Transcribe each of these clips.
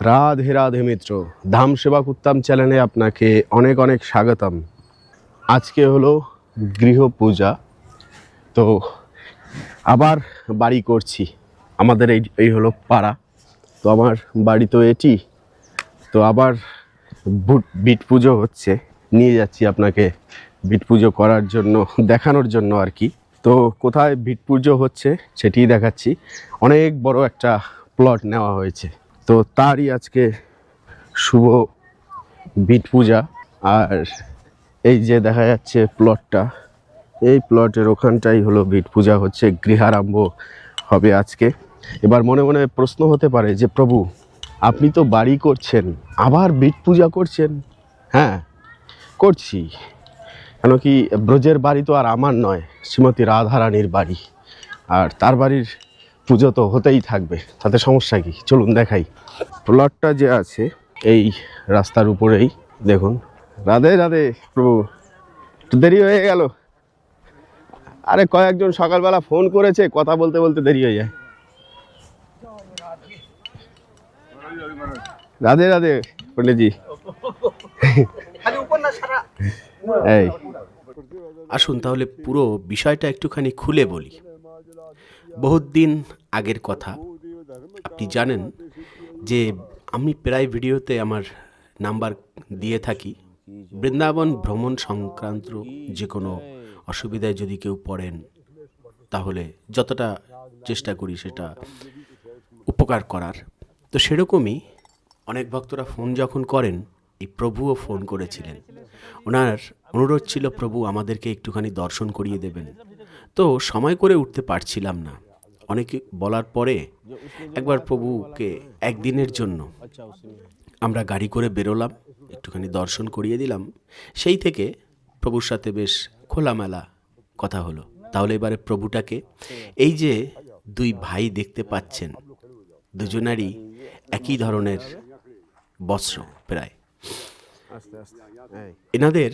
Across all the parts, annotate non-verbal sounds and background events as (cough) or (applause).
রাধে রাধে মিত্র, ধাম সেবা কুত্তাম চ্যানেলে আপনাকে অনেক অনেক স্বাগতম। আজকে হলো গৃহ পূজা। তো আবার বাড়ি করছি। আমাদের এই এই হলো পাড়া। তো আমার বাড়ি তো এটি। তো আবার বুট পুজো হচ্ছে। নিয়ে যাচ্ছি আপনাকে বিট পুজো করার জন্য, দেখানোর জন্য আর কি। তো কোথায় বিট পুজো হচ্ছে সেটিই দেখাচ্ছি। অনেক বড় একটা প্লট নেওয়া হয়েছে। তো তারই আজকে শুভ বিট পূজা। আর এই যে দেখা যাচ্ছে প্লটটা এই প্লটের ওখানটাই হলো বিট পূজা হচ্ছে, গৃহারম্ভ হবে আজকে। এবার মনে মনে প্রশ্ন হতে পারে যে, প্রভু, আপনি তো বাড়ি করছেন, আবার বিট পূজা করছেন? হ্যাঁ করছি। কেন কি ব্রজের বাড়ি তো আর আমার নয়, শ্রীমতী রাধারানীর বাড়ি। আর তার বাড়ির পুজো তো হতেই থাকবে। তাতে সমস্যা কি? চলুন দেখাই। প্লটটা যে আছে এই রাস্তার উপরেই দেখুন। রাধে রাধে প্রভু। একটু দেরি হয়ে গেল। আরে কয়েকজন সকালবেলা ফোন করেছে কথা বলতে বলতে দেরি হয়ে যায়। রাধে রাধে পণ্ডিতজি। এই। আসুন তাহলে পুরো বিষয়টা একটুখানি খুলে বলি। বহুত দিন আগের কথা। আপনি জানেন যে আমি প্রায় ভিডিওতে আমার নাম্বার দিয়ে থাকি। বৃন্দাবন ভ্রমণ সংক্রান্ত যে কোনো অসুবিধায় যদি কেউ পড়েন, তাহলে যতটা চেষ্টা করি সেটা উপকার করার। তো সেরকমই অনেক ভক্তরা ফোন যখন করেন, এই প্রভুও ফোন করেছিলেন। ওনার অনুরোধ ছিল, প্রভু, আমাদেরকে একটুখানি দর্শন করিয়ে দেবেন। তো সময় করে উঠতে পারছিলাম না। অনেকে বলার পরে একবার প্রভুকে একদিনের জন্য আমরা গাড়ি করে বেরোলাম, একটুখানি দর্শন করিয়ে দিলাম। সেই থেকে প্রভুর সাথে বেশ খোলামেলা কথা হলো। তাহলে এবারে প্রভুটাকে এই যে দুই ভাই দেখতে পাচ্ছেন, দুজনারই একই ধরনের বস্ত্র প্রায়। এনাদের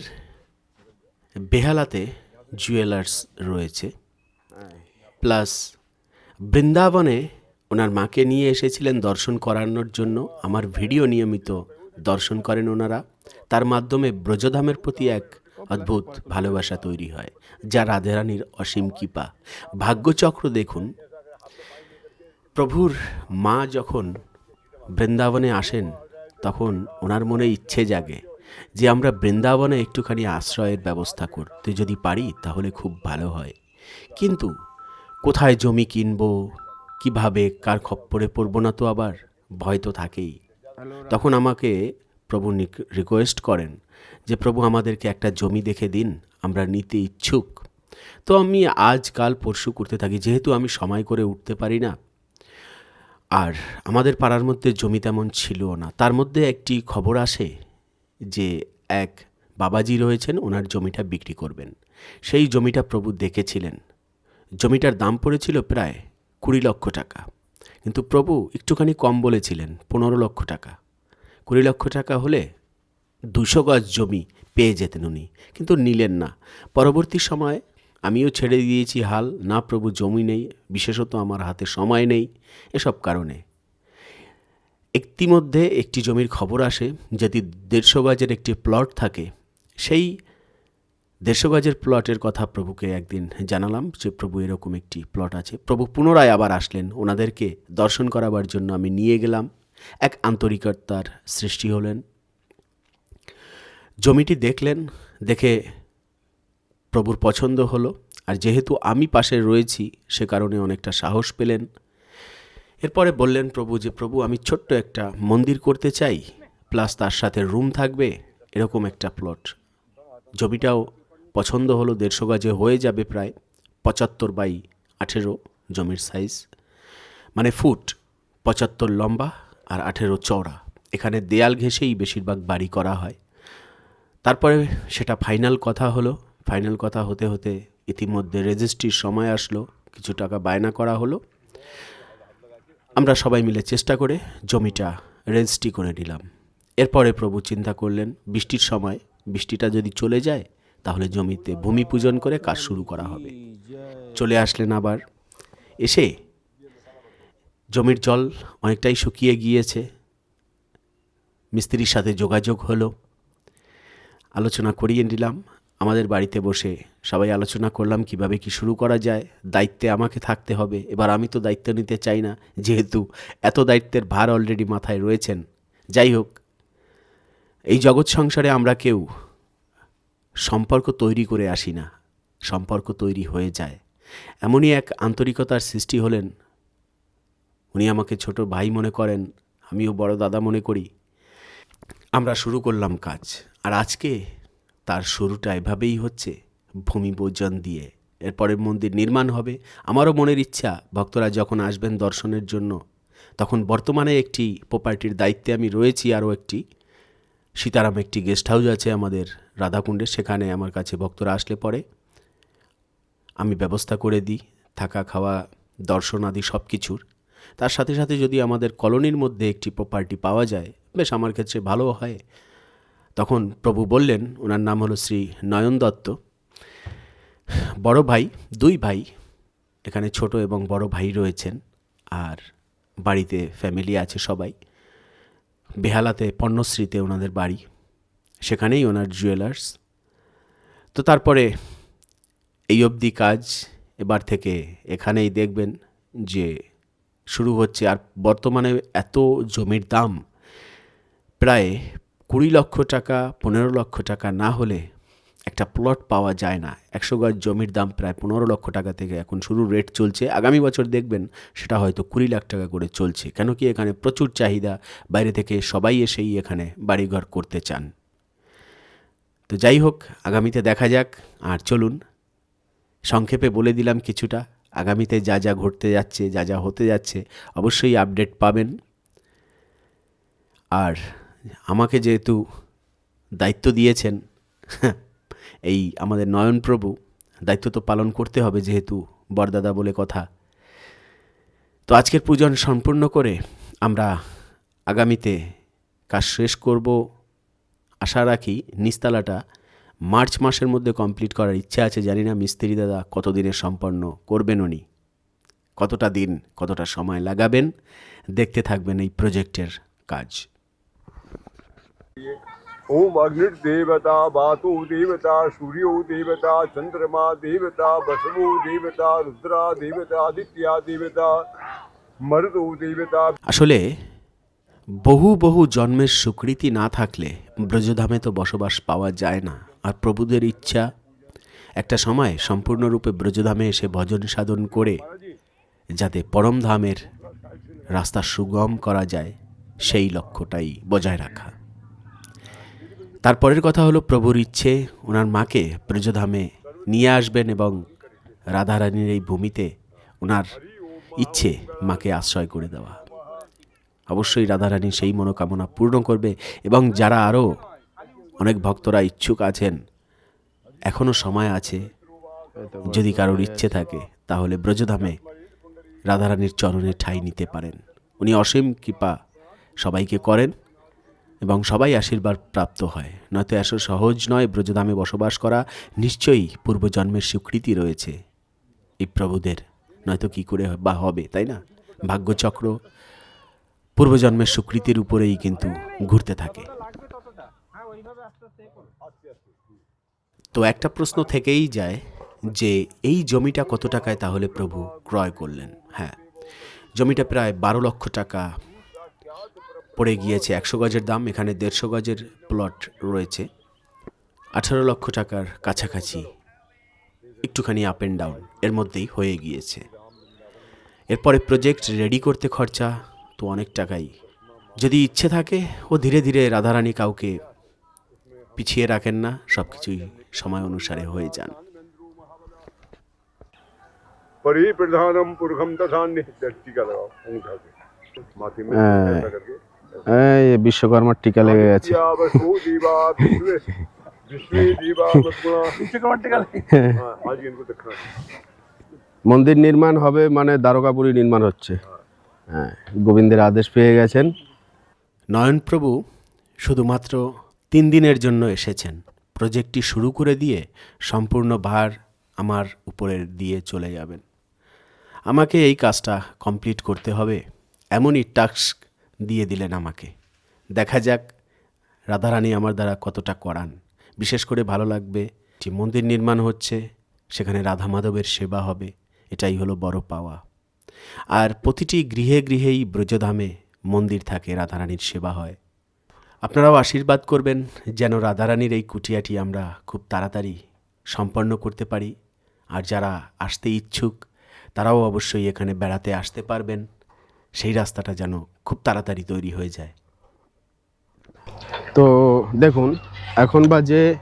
বেহালাতে জুয়েলার্স রয়েছে প্লাস বৃন্দাবনে ওনার মাকে নিয়ে এসেছিলেন দর্শন করানোর জন্য। আমার ভিডিও নিয়মিত দর্শন করেন ওনারা। তার মাধ্যমে ব্রজধামের প্রতি এক অদ্ভুত ভালোবাসা তৈরি হয়, যা রাধেরানীর অসীম কৃপা। ভাগ্যচক্র দেখুন, প্রভুর মা যখন বৃন্দাবনে আসেন, তখন ওনার মনে ইচ্ছে জাগে যে আমরা বৃন্দাবনে একটুখানি আশ্রয়ের ব্যবস্থা করতে যদি পারি, তাহলে খুব ভালো হয়। কিন্তু কোথায় জমি কিনবো? কীভাবে কার খপ্পরে পড়ব না তো আবার? ভয় তো থাকেই। তখন আমাকে প্রভু রিকোয়েস্ট করেন যে, প্রভু, আমাদেরকে একটা জমি দেখে দিন, আমরা নিতে ইচ্ছুক। তো আমি আজ কাল পরশু করতে থাকি, যেহেতু আমি সময় করে উঠতে পারি না। আর আমাদের পাড়ার মধ্যে জমি তেমন ছিল না। তার মধ্যে একটি খবর আসে যে, এক বাবাজি রয়েছেন, ওনার জমিটা বিক্রি করবেন। সেই জমিটা প্রভু দেখেছিলেন। জমিটার দাম পড়েছিল প্রায় কুড়ি লক্ষ টাকা। কিন্তু প্রভু একটুখানি কম বলেছিলেন, পনেরো লক্ষ টাকা। কুড়ি লক্ষ টাকা হলে দুশো গজ জমি পেয়ে যেতেন উনি, কিন্তু নিলেন না। পরবর্তী সময় আমিও ছেড়ে দিয়েছি হাল, না প্রভু জমি নেই, বিশেষত আমার হাতে সময় নেই এসব কারণে। ইতিমধ্যে একটি জমির খবর আসে যদি দেড়শো গাজের একটি প্লট থাকে, সেই দেড়শো গাজের প্লটের কথা প্রভুকে একদিন জানালাম যে, প্রভু, এরকম একটি প্লট আছে। প্রভু পুনরায় আবার আসলেন। ওনাদেরকে দর্শন করাবার জন্য আমি নিয়ে গেলাম। এক আন্তরিকতার সৃষ্টি হলেন। জমিটি দেখলেন, দেখে প্রভুর পছন্দ হলো। আর যেহেতু আমি পাশে রয়েছি, সে কারণে অনেকটা সাহস পেলেন। এরপরে বললেন, প্রভু, যে, প্রভু, আমি ছোট্ট একটা মন্দির করতে চাই। প্লাস তার সাথে রুম থাকবে। এরকম একটা প্লট। জমিটাও পছন্দ হলো দেড়শো গাজে হয়ে যাবে প্রায় পঁচাত্তর বাই আঠেরো জমির সাইজ। মানে ফুট, পঁচাত্তর লম্বা আর আঠেরো চওড়া। এখানে দেয়াল ঘেঁষেই বেশিরভাগ বাড়ি করা হয়। তারপরে সেটা ফাইনাল কথা হলো। ফাইনাল কথা হতে হতে ইতিমধ্যে রেজিস্ট্রির সময় আসলো। কিছু টাকা বায়না করা হলো। আমরা সবাই মিলে চেষ্টা করে জমিটা রেজিস্ট্রি করে নিলাম। এরপরে প্রভু চিন্তা করলেন, বৃষ্টির সময় বৃষ্টিটা যদি চলে যায় তাহলে জমিতে ভূমি পূজন করে কাজ শুরু করা হবে। চলে আসলেন আবার। এসে জমির জল অনেকটাই শুকিয়ে গিয়েছে। মিস্ত্রির সাথে যোগাযোগ হলো। আলোচনা করিয়ে নিলাম। আমাদের বাড়িতে বসে সবাই আলোচনা করলাম, কীভাবে কি শুরু করা যায়। দায়িত্বে আমাকে থাকতে হবে। এবার আমি তো দায়িত্ব নিতে চাই না, যেহেতু এত দায়িত্বের ভার অলরেডি মাথায় রয়েছেন। যাই হোক, এই জগৎ সংসারে আমরা কেউ সম্পর্ক তৈরি করে আসি না, সম্পর্ক তৈরি হয়ে যায়। এমনই এক আন্তরিকতার সৃষ্টি হলেন। উনি আমাকে ছোট ভাই মনে করেন, আমিও বড় দাদা মনে করি। আমরা শুরু করলাম কাজ, আর আজকে তার শুরুটা এভাবেই হচ্ছে, ভূমি পূজন দিয়ে। এরপরে মন্দির নির্মাণ হবে। আমারও মনের ইচ্ছা, ভক্তরা যখন আসবেন দর্শনের জন্য, তখন বর্তমানে একটি প্রপার্টির দায়িত্বে আমি রয়েছি আরও একটি। সীতারাম একটি গেস্ট হাউস আছে আমাদের রাধাকুণ্ডে, সেখানে আমার কাছে ভক্তরা আসলে পরে আমি ব্যবস্থা করে দিই, থাকা, খাওয়া, দর্শন আদি সব কিছুর তার সাথে সাথে যদি আমাদের কলোনির মধ্যে একটি প্রপার্টি পাওয়া যায়, বেশ আমার ক্ষেত্রে ভালো হয়। তখন প্রভু বললেন ওনার নাম হলো শ্রী নয়ন দত্ত। বড় ভাই, দুই ভাই, এখানে ছোট এবং বড় ভাই রয়েছেন, আর বাড়িতে ফ্যামিলি আছে সবাই। বেহালাতে পণ্যশ্রীতে ওনাদের বাড়ি। সেখানেই ওনার জুয়েলার্স তো তারপরে এই অবধি কাজ, এবার থেকে এখানেই দেখবেন যে শুরু হচ্ছে। আর বর্তমানে এত জমির দাম, প্রায় কুড়ি লক্ষ টাকা, পনেরো লক্ষ টাকা না হলে একটা প্লট পাওয়া যায় না। একশো গজ জমির দাম প্রায় পনেরো লক্ষ টাকা থেকে এখন শুরু রেট চলছে। আগামী বছর দেখবেন সেটা হয়তো কুড়ি লাখ টাকা করে চলছে। কেন কি এখানে প্রচুর চাহিদা, বাইরে থেকে সবাই এসেই এখানে বাড়িঘর করতে চান। তো যাই হোক, আগামীতে দেখা যাক। আর চলুন, সংক্ষেপে বলে দিলাম কিছুটা। আগামীতে যা যা ঘটতে যাচ্ছে, যা যা হতে যাচ্ছে, অবশ্যই আপডেট পাবেন। আর আমাকে যেহেতু দায়িত্ব দিয়েছেন এই আমাদের নয়নপ্রভু দায়িত্ব তো পালন করতে হবে যেহেতু বরদাদা বলে কথা। তো আজকের পূজন সম্পূর্ণ করে আমরা আগামীতে কাজ শেষ করব। আশা রাখি নিস্তালাটা মার্চ মাসের মধ্যে কমপ্লিট করার ইচ্ছা আছে, জানি না মিস্ত্রি দাদা কতদিনে সম্পন্ন করবেন উনি। কতটা দিন, কতটা সময় লাগাবেন, দেখতে থাকবেন এই প্রজেক্টের কাজ। ओम अग्निर्देवता वातु देवता सूर्यो देवता चंद्रमा देवता बसवो देवता रुद्रा देवता आदित्या देवता मरुदो देवता আসলে বহু বহু জন্মের স্বীকৃতি না থাকলে ব্রজধামে তো বসবাস পাওয়া যায় না আর প্রভুদের ইচ্ছা একটা সময় সম্পূর্ণরূপে ব্রজধামে এসে ভজন সাধন করে যাতে পরমধামের রাস্তা সুগম করা যায় সেই লক্ষ্যটাই বজায় রাখা তারপরের কথা হলো প্রভুর ইচ্ছে ওনার মাকে ব্রজধামে নিয়ে আসবেন এবং রাধারানীর এই ভূমিতে ওনার ইচ্ছে মাকে আশ্রয় করে দেওয়া। অবশ্যই রাধারানী সেই মনোকামনা পূর্ণ করবে এবং যারা আরও অনেক ভক্তরা ইচ্ছুক আছেন, এখনও সময় আছে, যদি কারোর ইচ্ছে থাকে, তাহলে ব্রজধামে রাধারানীর চরণে ঠাঁই নিতে পারেন। উনি অসীম কৃপা সবাইকে করেন। এবং সবাই আশীর্বাদ প্রাপ্ত হয়। নয়তো এত সহজ নয় ব্রজধামে বসবাস করা, নিশ্চয়ই পূর্বজন্মের স্বীকৃতি রয়েছে এই প্রভুদের। নয়তো কি করে বা হবে, তাই না? ভাগ্যচক্র পূর্বজন্মের স্বীকৃতির উপরেই কিন্তু ঘুরতে থাকে। তো একটা প্রশ্ন থেকেই যায় যে, এই জমিটা কত টাকায় তাহলে প্রভু ক্রয় করলেন? হ্যাঁ জমিটা প্রায় বারো লক্ষ টাকা পড়ে গিয়েছে একশো গজের দাম এখানে দেড়শো গজের প্লট রয়েছে। আঠারো লক্ষ টাকার কাছাকাছি একটুখানি আপ অ্যান্ড ডাউন এর মধ্যেই হয়ে গিয়েছে। এরপরে প্রজেক্ট রেডি করতে খরচা তো অনেক টাকাই। যদি ইচ্ছে থাকে ও ধীরে ধীরে রাধারানী কাউকে পিছিয়ে রাখেন না সব কিছুই সময় অনুসারে হয়ে যান। পরি প্রধানম পুরুষম তথা দৃষ্টি বিশ্বকর্মার টিকা লেগে গেছে। মন্দির নির্মাণ হবে মানে দ্বারকাপুরী নির্মাণ হচ্ছে। হ্যাঁ গোবিন্দের আদেশ পেয়ে গেছেন। নয়নপ্রভু শুধুমাত্র তিন দিনের জন্য এসেছেন। প্রজেক্টটি শুরু করে দিয়ে সম্পূর্ণ ভার আমার উপরে দিয়ে চলে যাবেন। আমাকে এই কাজটা কমপ্লিট করতে হবে। এমনই টাস্ক দিয়ে দিলেন আমাকে। দেখা যাক, রাধারানী আমার দ্বারা কতটা করান। বিশেষ করে ভালো লাগবে যে মন্দির নির্মাণ হচ্ছে, সেখানে রাধা মাধবের সেবা হবে, এটাই হলো বড় পাওয়া। আর প্রতিটি গৃহে গৃহেই ব্রজধামে মন্দির থাকে, রাধারানীর সেবা হয়। আপনারাও আশীর্বাদ করবেন যেন রাধারানীর এই কুটিয়াটি আমরা খুব তাড়াতাড়ি সম্পন্ন করতে পারি। আর যারা আসতে ইচ্ছুক, তারাও অবশ্যই এখানে বেড়াতে আসতে পারবেন। সেই রাস্তাটা যেন খুব তাড়াতাড়ি তৈরি হয়ে যায়। তো দেখুন, এখন বাজে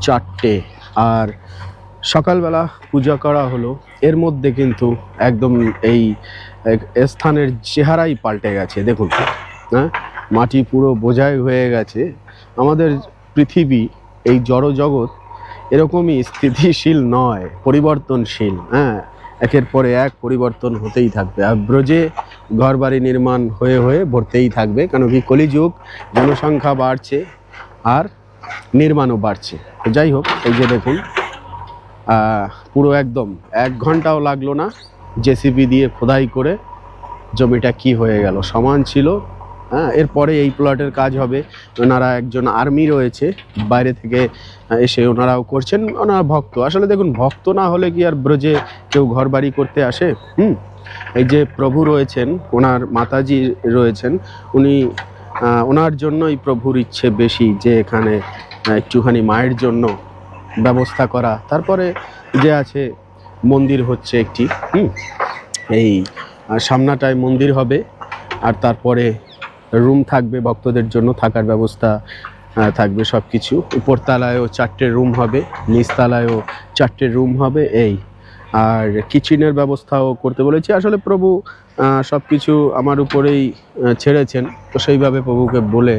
চারটে আর সকালবেলা পূজা করা হলো। এর মধ্যে কিন্তু একদম এই স্থানের চেহারাই পাল্টে গেছে, দেখুন। হ্যাঁ? মাটি পুরো বোঝাই হয়ে গেছে। আমাদের পৃথিবী, এই জড় জগৎ এরকমই স্থিতিশীল নয়, পরিবর্তনশীল। হ্যাঁ? একের পরে এক পরিবর্তন হতেই থাকবে। আর ব্রজে ঘরবাড়ি নির্মাণ হয়ে হয়ে ভরতেই থাকবে কেন কি কলিযুগ জনসংখ্যা বাড়ছে আর নির্মাণও বাড়ছে। যাই হোক, এই যে দেখুন পুরো একদম এক ঘন্টাও লাগল না। জেসিবি দিয়ে খোদাই করে জমিটা কি হয়ে গেল? সমান ছিল হ্যাঁ এরপরে এই প্লটের কাজ হবে। ওনারা একজন আর্মি রয়েছে, বাইরে থেকে এসে ওনারাও করছেন, ওনারা ভক্ত। আসলে দেখুন, ভক্ত না হলে কি আর ব্রজে কেউ ঘর বাড়ি করতে আসে? হুম? এই যে প্রভু রয়েছেন, ওনার মাতাজি রয়েছেন, উনি ওনার জন্যই প্রভুর ইচ্ছে বেশি যে এখানে একটুখানি মায়ের জন্য ব্যবস্থা করা। তারপরে যে আছে, মন্দির হচ্ছে একটি, হুম? এই সামনাটায় মন্দির হবে, আর তারপরে রুম থাকবে ভক্তদের জন্য থাকার ব্যবস্থা থাকবে সব কিছু উপরতলায়ও চারটে রুম হবে নিচতলায়ও চারটে রুম হবে এই। আর কিচেনের ব্যবস্থাও করতে বলেছি। আসলে প্রভু সব কিছু আমার উপরেই ছেড়েছেন। তো সেইভাবে প্রভুকে বলে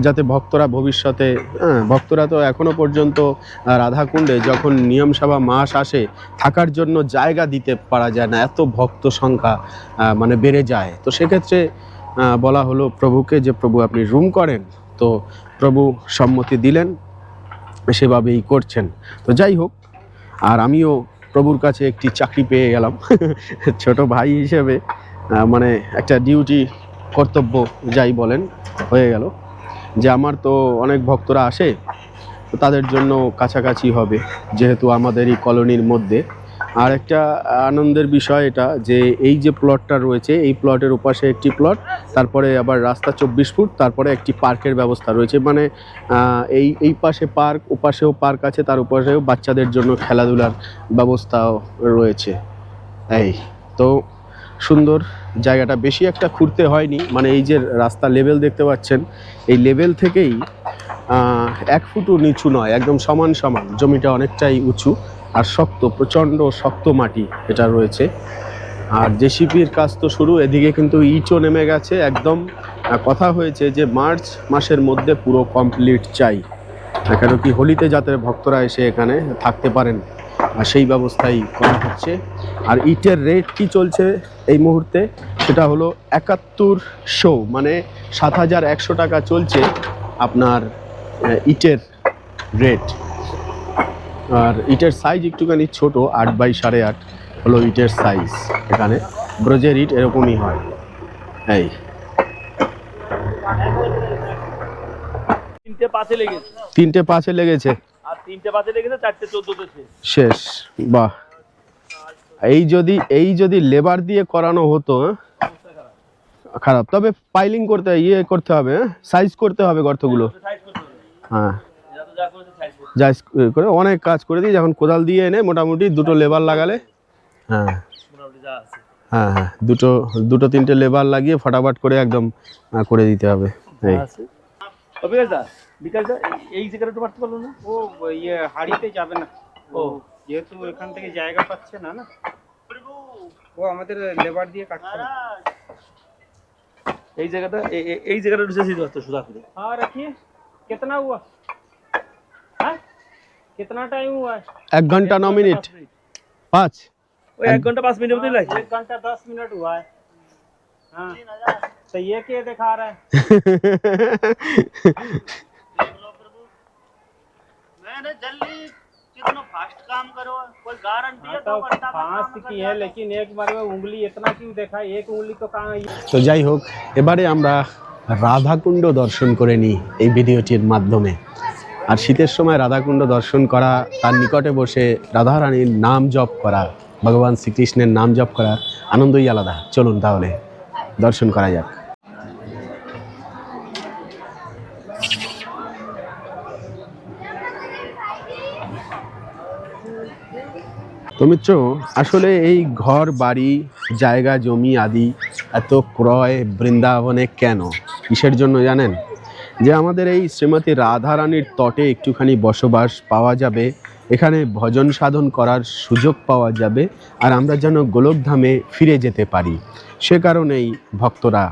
যাতে ভক্তরা ভবিষ্যতে হ্যাঁ, ভক্তরা তো এখনও পর্যন্ত রাধাকুণ্ডে যখন নিয়মসভা মাস আসে থাকার জন্য জায়গা দিতে পারা যায় না। এত ভক্ত সংখ্যা মানে বেড়ে যায়। তো সেক্ষেত্রে বলা হলো, প্রভুকে যে প্রভু আপনি রুম করেন, তো প্রভু সম্মতি দিলেন, সেভাবেই করছেন। তো যাই হোক, আর আমিও প্রভুর কাছে একটি চাকরি পেয়ে গেলাম, (laughs) ছোট ভাই হিসেবে মানে একটা ডিউটি কর্তব্য যাই বলেন, হয়ে গেল। যে আমার তো অনেক ভক্তরা আসে তাদের জন্য কাছাকাছি হবে, যেহেতু আমাদের এই কলোনির মধ্যে। আর একটা আনন্দের বিষয় এটা যে এই যে প্লটটা রয়েছে, এই প্লটের উপাশে একটি প্লট তারপরে আবার রাস্তা চব্বিশ ফুট, তারপরে একটি পার্কের ব্যবস্থা রয়েছে। মানে এই এই পাশে পার্ক, ওপাশেও পার্ক আছে, তার উপাশেও বাচ্চাদের জন্য খেলাধুলার ব্যবস্থাও রয়েছে। এই, তো সুন্দর জায়গাটা। বেশি একটা খুঁড়তে হয়নি। মানে এই যে রাস্তা লেভেল দেখতে পাচ্ছেন, এই লেভেল থেকেই এক ফুটও নিচু নয়, একদম সমান সমান। জমিটা অনেকটাই উঁচু। আর শক্ত, প্রচণ্ড শক্ত মাটি এটা রয়েছে। আর জেসিপির কাজ তো শুরু, এদিকে কিন্তু ইটও নেমে গেছে, একদম কথা হয়েছে যে মার্চ মাসের মধ্যে পুরো কমপ্লিট চাই। কেন কি হোলিতে যাতে ভক্তরা এসে এখানে থাকতে পারেন, আর সেই ব্যবস্থাই করা হচ্ছে। আর ইটের রেট কি চলছে এই মুহূর্তে? সেটা হলো একাত্তর শো মানে সাত হাজার একশো টাকা চলছে আপনার ইটের রেট। আর ইটের সাইজ একটুখানি ছোট আট বাই সাড়ে আট হলো ইটের সাইজ এখানে। ব্রজের ইট এরকমই হয়। এই। তিনটে পাঁচে লেগেছে। তিনটে পাঁচে লেগেছে। আর তিনটে পাঁচে লেগেছে চারটে চোদ্দতে শেষ। বাহ। এই যদি এই যদি লেবার দিয়ে করানো হতো হ্যাঁ? খারাপ। তবে পাইলিং করতে ইয়ে করতে হবে সাইজ করতে হবে গর্তগুলো। হ্যাঁ। যা করে অনেক কাজ করে দিই যখন কোদাল দিয়ে এনে মোটামুটি দুটো লেবার লাগালে। হ্যাঁ। হ্যাঁ হ্যাঁ দুটো দুটো তিনটে লেবার লাগিয়ে ফটাফট করে একদম করে দিতে হবে। এই। জায়গাটা ও ইয়ে, যাবে না। ও। যেহেতু থেকে জায়গা পাচ্ছে না না? ও আমাদের লেবার দিয়ে এই জায়গাটা এই জায়গাটা হ্যাঁ, কেতনা হুয়া कितना टाइम हुआ है এক ঘন্টা ন মিনিট পাঁচ ওই এক ঘন্টা পাঁচ মিনিটের মধ্যেই লাগছে एक घंटा दस मिनट हुआ है हाँ तो ये क्या दिखा रहा है (laughs) मैंने जल्दी कितना फास्ट काम करो कोई गारंटी है हाँ, तो तो घंटा का पांच काम की है लेकिन एक बार में उंगली इतना क्यों देखा एक उंगली तो कहाँ ये তো যাই হোক এবারে আমরা রাধাকুণ্ড দর্শন করে নিই এই ভিডিওটির মাধ্যমে আর শীতের সময় রাধাকুণ্ড দর্শন করা, তার নিকটে বসে রাধারানীর নাম জপ করা, ভগবান শ্রীকৃষ্ণের নাম জপ করার আনন্দই আলাদা। চলুন তাহলে দর্শন করা যাক। তো মিত্র, আসলে এই ঘর, বাড়ি, জায়গা, জমি আদি এত ক্রয় বৃন্দাবনে কেন? কিসের জন্য জানেন? যে আমাদের এই শ্রীমতী রাধারানীর তটে একটুখানি বসবাস পাওয়া যাবে, এখানে ভজন সাধন করার সুযোগ পাওয়া যাবে, আর আমরা যেন গোলকধামে ফিরে যেতে পারি। সে কারণেই ভক্তরা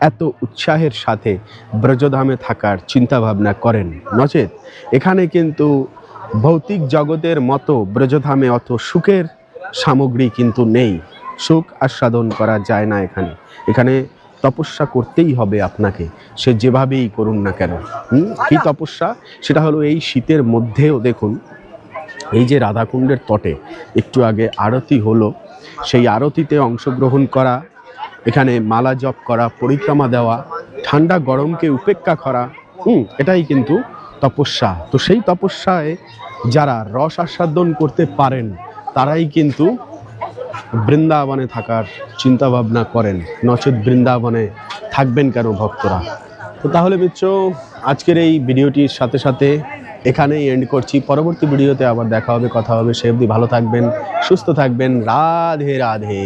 এত উৎসাহের সাথে ব্রজধামে থাকার চিন্তাভাবনা করেন। নচেত এখানে কিন্তু ভৌতিক জগতের মতো ব্রজধামে অত সুখের সামগ্রী কিন্তু নেই। সুখ আস্বাদন করা যায় না এখানে। এখানে তপস্যা করতেই হবে আপনাকে। সে যেভাবেই করুন না কেন। হুম? কি তপস্যা? সেটা হলো এই শীতের মধ্যেও দেখুন এই যে রাধাকুণ্ডের তটে একটু আগে আরতি হলো সেই আরতিতে অংশগ্রহণ করা এখানে মালা জপ করা পরিক্রমা দেওয়া ঠান্ডা গরমকে উপেক্ষা করা হুম এটাই কিন্তু তপস্যা। তো সেই তপস্যায় যারা রস আস্বাদন করতে পারেন তারাই কিন্তু বৃন্দাবনে থাকার চিন্তা ভাবনা করেন। নচেত বৃন্দাবনে থাকবেন কেন ভক্তরা? তো তাহলে মিত্র, আজকের এই ভিডিওটির সাথে সাথে এখানেই এন্ড করছি। পরবর্তী ভিডিওতে আবার দেখা হবে, কথা হবে। সে অবধি ভালো থাকবেন, সুস্থ থাকবেন। রাধে রাধে।